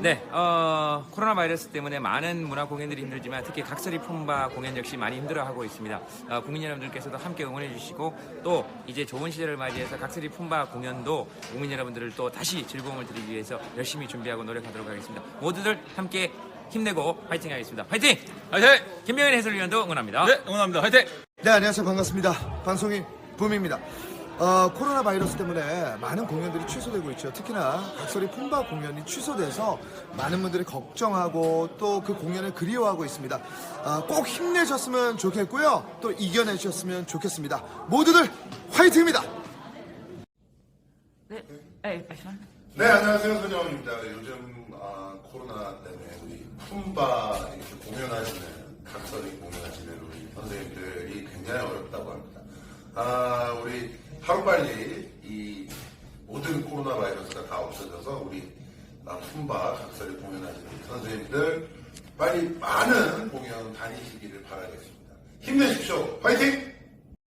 네, 어, 코로나 바이러스 때문에 많은 문화 공연들이 힘들지만 특히 각설이 품바 공연 역시 많이 힘들어하고 있습니다. 어, 국민 여러분들께서도 함께 응원해 주시고 또 이제 좋은 시절을 맞이해서 각설이 품바 공연도 국민 여러분들을 또 다시 즐거움을 드리기 위해서 열심히 준비하고 노력하도록 하겠습니다. 모두들 함께 힘내고 파이팅 하겠습니다. 파이팅! 화이팅! 김병현 해설위원도 응원합니다. 네, 응원합니다. 화이팅! 네, 안녕하세요. 반갑습니다. 방송인 붐입니다. 어, 코로나 바이러스 때문에 많은 공연들이 취소되고 있죠. 특히나 각설이 품바 공연이 취소돼서 많은 분들이 걱정하고 또 그 공연을 그리워하고 있습니다. 어, 꼭 힘내셨으면 좋겠고요. 또 이겨내셨으면 좋겠습니다. 모두들 화이팅입니다. 네, 네. 네, 안녕하세요. 손정원입니다. 요즘 아, 코로나 때문에 우리 품바 이렇게 공연하시는, 각설이 공연하시는 우리 선생님들이 굉장히 어렵다고 합니다. 아, 우리 하루빨리 이 모든 코로나 바이러스가 다 없어져서 우리 아, 품바, 각설이 공연하시는 선생님들 빨리 많은 공연 다니시기를 바라겠습니다. 힘내십시오. 화이팅!